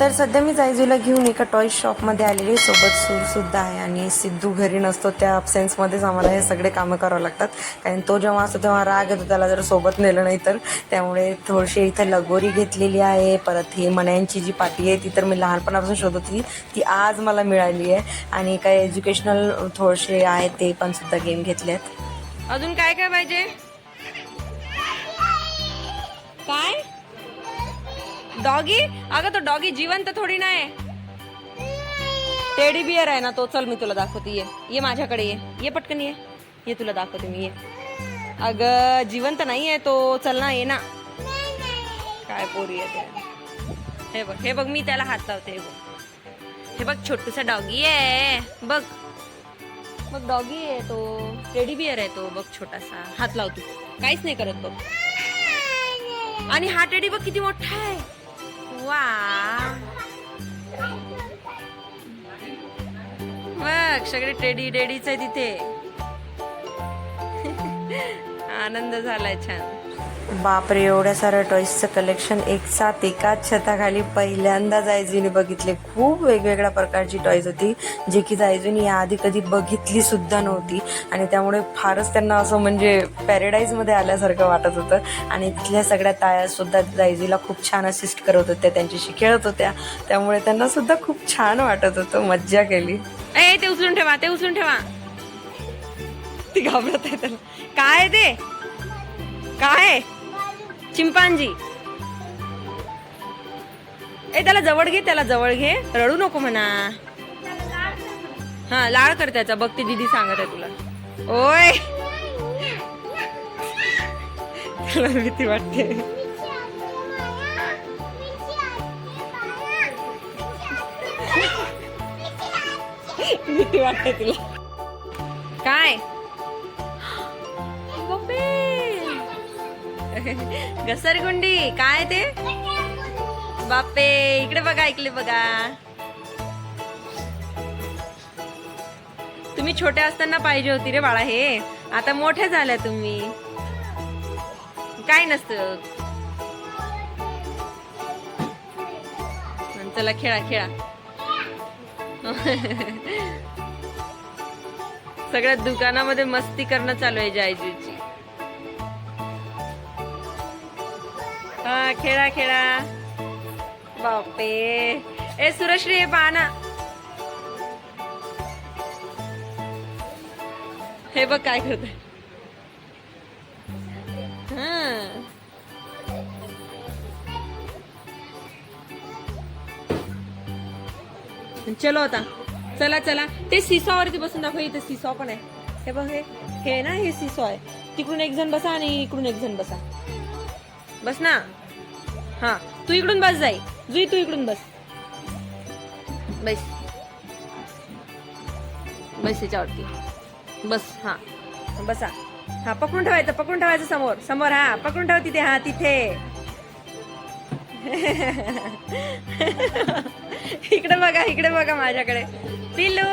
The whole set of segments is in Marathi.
तर सध्या मी जायजूला घेऊन एका टॉय शॉपमध्ये आलेली आहे. सोबत सूर सुद्धा आहे आणि सिद्धू घरी नसतो त्या अब्सेन्समध्येच आम्हाला हे सगळे कामं करावं लागतात. कारण तो जेव्हा असतो तेव्हा राग येतो त्याला जर सोबत नेलं नाही तर. त्यामुळे थोडीशी इथं लगोरी घेतलेली आहे. परत ही मण्यांची जी पाटी आहे ती तर मी लहानपणापासून शोधत होती. ती आज मला मिळाली आहे. आणि काही एज्युकेशनल थोडेसे आहेत ते पण सुद्धा गेम घेतले आहेत. अजून काय काय पाहिजे? काय? डॉगी? अगं तो डॉगी जिवंत थोडी नाही टेडी बिअर आहे ना तो. चल मी तुला दाखवते. ये. ये माझ्याकडे ये. ये पटकन ये. ये तुला दाखवते मी ये. अगं जिवंत नाही आहे तो. चल ना ये ना. काय पोरी आहे हे बघ हे बघ मी त्याला हात लावते हे बघ. हे बघ छोटूसा डॉगी आहे. बघ. बघ डॉगी आहे तो. टेडी बिअर आहे तो. बघ छोटासा. हात लावतो काहीच नाही करत बघ. आणि हा टेडी बघ किती मोठा आहे. वा सगळे टेडी टेडीच आहे तिथे आनंद झालाय छान. बापरे एवढ्या साऱ्या टॉईसचं कलेक्शन एक साथ एकाच छताखाली पहिल्यांदा जायजीने बघितले. खूप वेगवेगळ्या प्रकारची टॉईज होती जे की जायजुनी याआधी कधी बघितली सुद्धा नव्हती. आणि त्यामुळे फारच त्यांना असं म्हणजे पॅरेडाईजमध्ये आल्यासारखं वाटत होतं. आणि तिथल्या सगळ्या ताया सुद्धा जायजीला खूप छान असिस्ट करत होत्या त्यांच्याशी खेळत होत्या. त्यामुळे त्यांना सुद्धा खूप छान वाटत होतं मज्जा केली. ए ते उचलून ठेवा ते उचलून ठेवा. ती घाबरत आहे त्याला. काय ते? काय चिंपांजी. ए त्याला जवळ घे त्याला जवळ घे. रडू नको म्हणा. हा लाळ कर त्याचा. बघ ती दिदी सांगत आहे तुला. ओय. त्याला भीती वाटते. भीती वाटते तुला. घसरगुंडी काय ते? बापे इकडे बघा इकडे बघा. तुम्ही छोट्या असताना पाहिजे होती रे बाळा हे. आता मोठ्या झाल्या तुम्ही. काय नसतं. चला खेळा खेळा. सगळ्या दुकानामध्ये मस्ती करणं चालू आहे जायजूची हा खेळा खेळा. बापे ए सुरश्री हे पाना हे बघ काय करतोय. हा. चलो आता. चला चला. ते सिसॉवरती बसून दाखव इथे सिसॉ पण आहे. हे बघ हे. हे ना हे सिसॉ आहे. तिकडून एक जण बसा आणि इकडून एक जण बसा. बस ना. हा तू इकडून बस जाई. जुई तू इकडून बस. बस. बस याच्यावरती. बस हा. बसा. हा पकडून ठेवायचं पकडून ठेवायचं समोर. समोर हा पकडून ठेव तिथे हा तिथे. इकडे बघा इकडे बघा माझ्याकडे. पिल्लू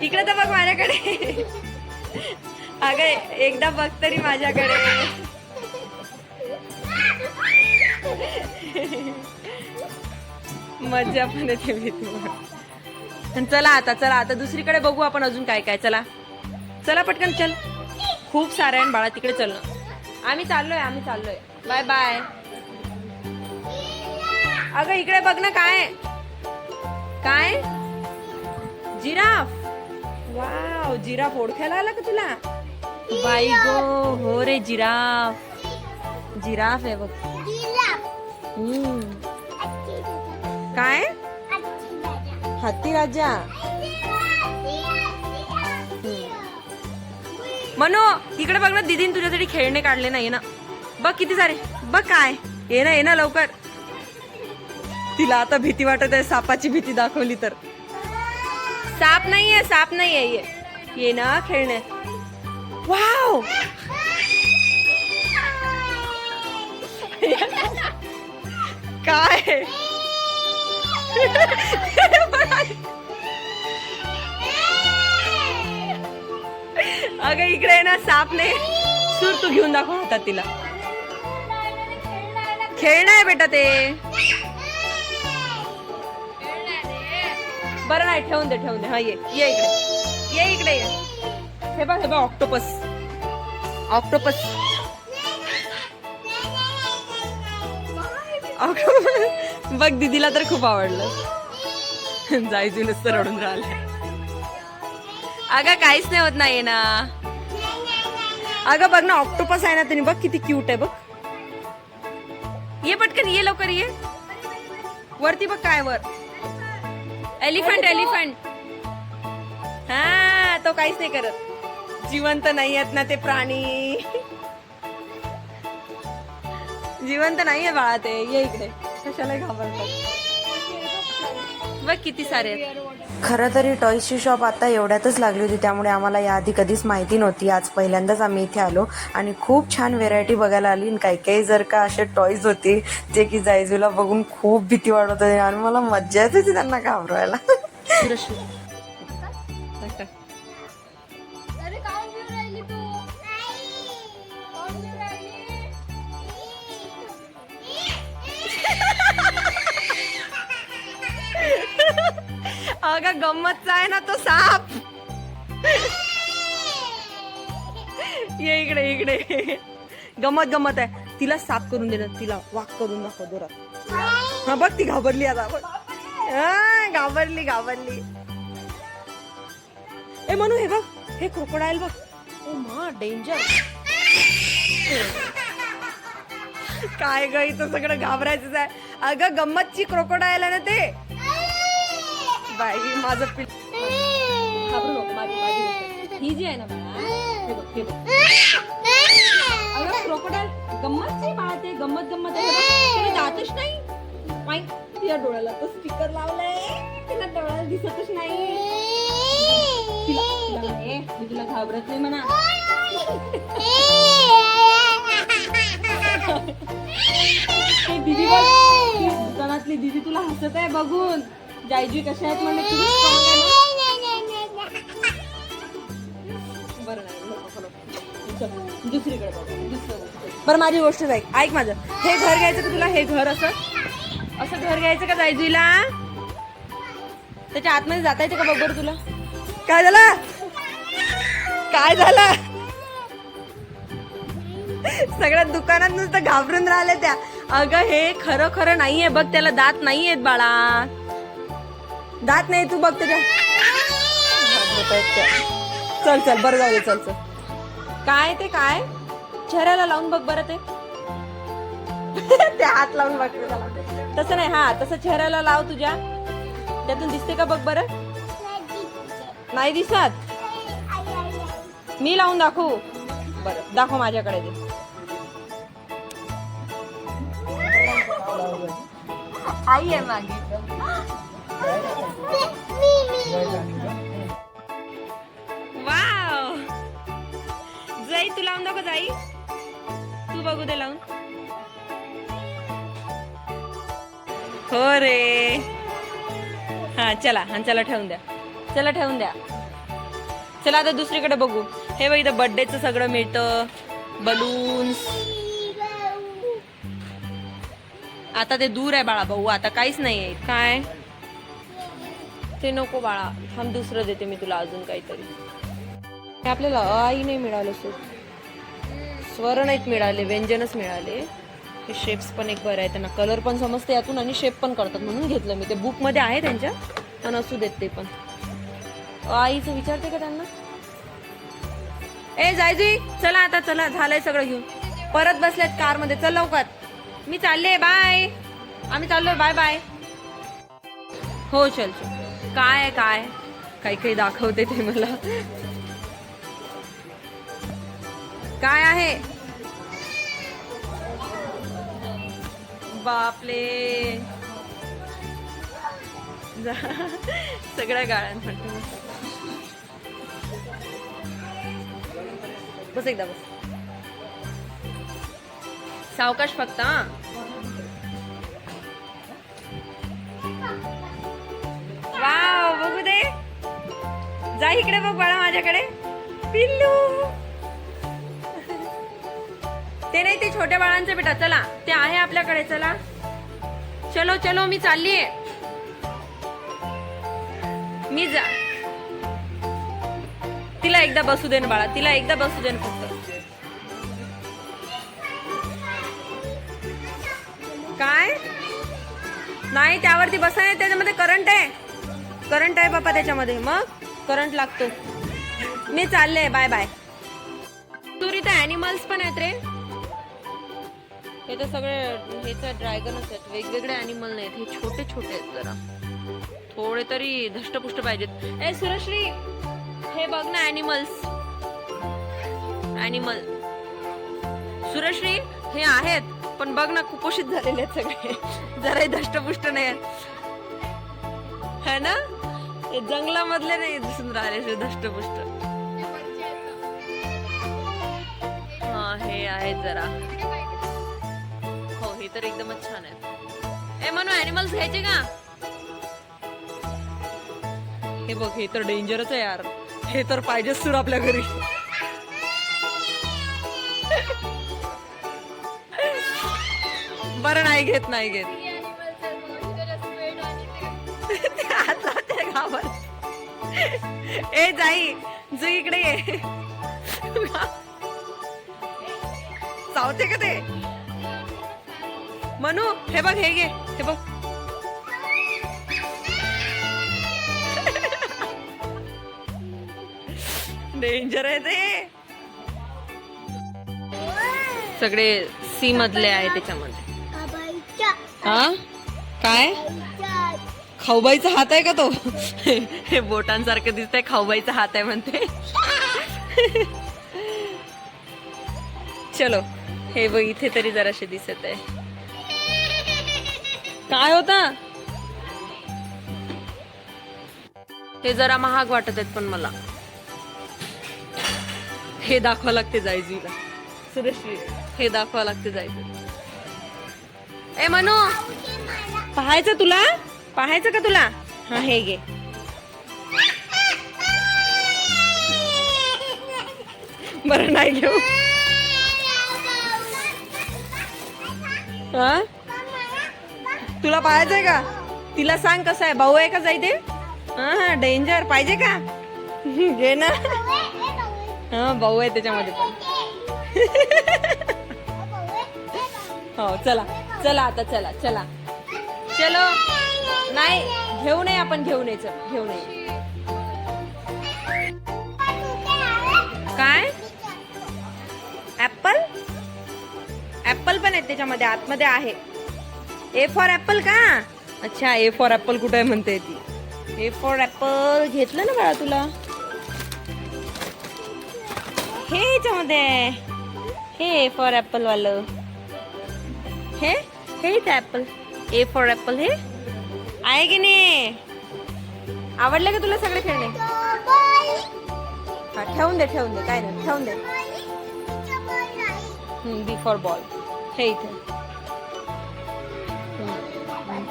इकडे तर बघ माझ्याकडे. अगं एकदा बघ तरी माझ्याकडे. मज्जा पण येते भीती चला आता चला आता दुसरीकडे बघू आपण अजून काय काय. चला. चला पटकन चल. खूप सारे आहे बाळा तिकडे चल. आम्ही चाललोय आम्ही चाललोय. बाय बाय अगं इकडे बघ ना काय काय? जिराफ. वाव जिराफ ओळखायला आला का तुला? बाई गो हो रे जिराफ. जिराफ आहे बघ. काय? हत्ती राजा. मनो इकडे बघ ना दीदीन तुझ्यासाठी खेळणे काढले नाही ना. बघ किती सारे. बघ काय. ये ना ये ना लवकर. तिला आता भीती वाटत आहे सापाची भीती दाखवली तर. साप नाहीये साप नाहीये ये. ये ना खेळणे. वाव! काय? अगं इकडे ना साप सूर तू घेऊन दाखव हातात तिला. खेळणं आहे बेटा ते. बरं नाही ठेवून दे ठेवून दे. हा ये ये इकडे. ये इकडे ये. हे बघ हे बघ ऑक्टोपस ऑक्टोपस ऑक्टोपस बघ दीदीला तर खूप आवडलं. जायचं नुसतं रडून राहिलं. अगं काहीच नाही होत नाही ना. अगं बघ ना ऑक्टोपस आहे ना त्यांनी बघ किती क्यूट आहे बघ. ये पटकन ये लवकर ये. वरती बघ काय वर. एलिफंट एलिफंट हा तो काहीच नाही करत. जिवंत नाही आहेत ना ते प्राणी. जिवंत नाहीये बाळा ते. ये इकडे. कशाला घाबरतात बघ किती सारे खरं तरी टॉयची शॉप आता एवढ्यातच लागली होती त्यामुळे आम्हाला याआधी कधीच माहिती नव्हती. आज पहिल्यांदाच आम्ही इथे आलो आणि खूप छान व्हेरायटी बघायला आली. आणि काही काही जर का असे टॉयज होते जे की जायजूला बघून खूप भीती वाटत होती आणि मला मज्जा येत होती त्यांना घाबरवायला अगं गंमतचा आहे ना तो साप. ये इकडे इकडे. गमत गमत आहे. तिला साप करून देणं तिला वाक करून दाखव जोरात. हा बघ ती घाबरली आता. बघ. घाबरली घाबरली. ए म्हणू हे बघ. हे क्रोकोडाईल बघ. ओ मा डेंजर काय ग इथं सगळं घाबरायचंच आहे. अगं गंमतची क्रोकोडाईल आहे ना ते. बाई माझं पिल घाबरू नको माझी माझी गोष्ट. ही जी आहे ना बाळा हे बघ हे बघ. अगं क्रोकोडाईल गंमतची बाळा ते गंमत गंमत आहे जातच नाही. माई तिच्या डोळ्याला तो स्टिकर लावलाय. तिला डोळ्याला दिसतच नाही. तिला तिला म्हणे, मी तुला घाबरत नाही म्हणा. ते दिदी बघ ती दुकानातली दिदी तुला हसत आहे बघून. जायजी कशा आहेत म्हणजे बरं नाही दुसरीकडे बरं माझी गोष्ट ऐक ऐक माझं. हे घर घ्यायचं का तुला? हे घर असं? असं घर घ्यायचं का जायजीला? त्याच्या आतमध्ये जाता येते का बघ तुला? काय झालं? काय झालं? सगळ्या दुकानात नुसतं घाबरून राहिले त्या. अगं हे खरं खरं नाहीये बघ त्याला दात नाही आहेत बाळा. दात नाही तू बघ त्या. चल चल बरं जाऊ दे चल चल. काय ते काय? चेहऱ्याला लावून बघ बरं ते. ते हात लावून बघ. तसं नाही हा तसं चेहऱ्याला लाव तुझ्या. त्यातून दिसते का बघ बरं? नाही दिसत? मी लावून दाखवू. बरं दाखव माझ्याकडे दे आई आहे मागे. वाव. जाई तू लावून दाखव जाई. तू बघू दे लावून. हो रे. हा चला हा चला ठेवून द्या. चला ठेवून द्या. चला आता दुसरीकडे बघू. हे बघ इथं बड्डेचं सगळं मिळतं. बलून्स आता ते दूर आहे बाळा भाऊ. आता काहीच नाही आहे काय? ते नको बाळा. थांब दुसरं देते मी तुला अजून काहीतरी. हे आपल्याला अ, आई नाही मिळालं सो स्वर नाहीत मिळाले व्यंजनच मिळाले. हे शेप्स पण एक बरं आहे त्यांना. कलर पण समजते यातून आणि शेप पण करतात म्हणून घेतलं मी. ते बुकमध्ये आहे त्यांच्या पण असू देत ते पण. अ, आईचं विचारते का त्यांना? ए जायजी चला आता चला. झालंय सगळं घेऊन. परत बसल्यात कारमध्ये. चल लवकर. मी चालले बाय आम्ही चाललोय बाय बाय हो चल चल. काय काय काही काही दाखवते ते मला. काय आहे? बापले जा. सगळ्या गाळ्यांमध्ये बस एकदा बस. सावकाश फक्त हा. जा इकडे बघ बाळा माझ्याकडे. पिल्लू. ते नाही ते छोट्या बाळांचं बेटा चला. ते आहे आपल्याकडे चला. चलो चलो मी चाललीये. मी जा. तिला एकदा बसू दे ना बाळा तिला एकदा बसू दे ना फक्त. काय? नाही त्यावरती बसा नाही त्याच्यामध्ये करंट आहे. करंट आहे बापा त्याच्यामध्ये मग? करंट लागतो. मी चालले बाय बाय. तुरी तर अॅनिमल्स पण आहेत रे. हे तर सगळे हेच ड्रॅगनच आहेत. वेगवेगळे अॅनिमल नाहीत. हे छोटे छोटे आहेत जरा. थोडे तरी धष्टपुष्ट पाहिजेत. ए सुरश्री हे बघ ना अॅनिमल्स अॅनिमल सुरश्री हे आहेत पण बघ ना कुपोषित झालेले आहेत सगळे. जरा धष्टपुष्ट नाही आहेत. है ना? हे जंगलामधले नाही दिसून राहिले असे धष्टपुष्ट. हा हे आहे जरा. हो हे तर एकदमच छान आहे ए म्हणून अॅनिमल्स घ्यायचे का? हे बघ हे तर डेंजरच आहे यार. हे तर पाहिजेच सुरू आपल्या घरी. बरं नाही घेत नाही घेत. ए जाई जू इकडे ये. चावते का ते? मनू हे बघ हे घे हे बघ. डेंजर आहे ते. सगळे सी मधले आहे त्याच्यामध्ये. हा? काय? खाऊबाईचा हात आहे का तो? हे बोटांसारखं दिसतंय खाऊबाईचा हात आहे म्हणते. चलो हे बघ इथे तरी जराशे दिसत आहे. काय होता? हे जरा महाग वाटत आहेत पण मला. हे दाखवा लागते जायजीला. सुरेश्री हे दाखवा लागते जायचं ए मनो! पाहायचं तुला? पाहायचं का तुला? हा हे घे. बरं नाही घेऊ. हा? तुला पाहायचंय का? तिला सांग कसं आहे. भाऊ आहे का जाई ते हा हा डेंजर पाहिजे का? घे ना. हा भाऊ आहे त्याच्यामध्ये पण. हो चला. चला आता चला चला. चलो. नाही घेऊ नये आपण घेऊ नये घेऊ नये. काय? ऍपल ऍपल पण आहेत त्याच्यामध्ये आतमध्ये आहे. ए फॉर ऍपल का? अच्छा ए फॉर ऍपल कुठे आहे म्हणते ती. ए फॉर ऍपल घेतलं ना बाळा तुला? हे याच्यामध्ये आहे. हे ए फॉर ऍपल वालं. हे? हे इथं ऍपल ए फॉर ऍपल हे? आहे की नाही? आवडलं का तुला सगळे खेळणे? हा ठेवून दे ठेवून दे. काय नाही ठेवून दे. बी फॉर बॉल. हे इथे.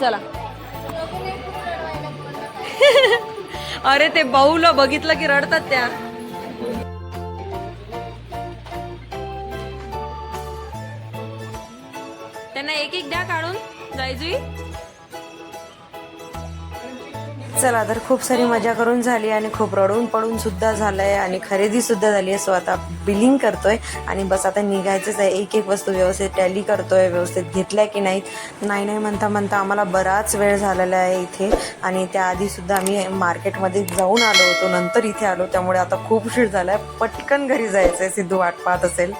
चला. अरे ते बाऊला बघितलं की रडतात त्या. त्यांना एक एक द्या काढून जायजुई चला तर खूप सारी मजा करून झाली आणि खूप रडून पडून सुद्धा झालंय आणि खरेदी सुद्धा झाली आहे. सो आता बिलिंग करतोय आणि बस आता निघायचंच आहे. एक एक वस्तू व्यवस्थित टॅली करतोय व्यवस्थित घेतल्या की नाही नाही नाही म्हणता म्हणता आम्हाला बराच वेळ झालेला आहे इथे. आणि त्याआधी सुद्धा आम्ही मार्केटमध्ये जाऊन आलो होतो. नंतर इथे आलो. त्यामुळे आता खूप उशीर झालाय. पटकन घरी जायचंय सिद्धू वाट पाहत असेल.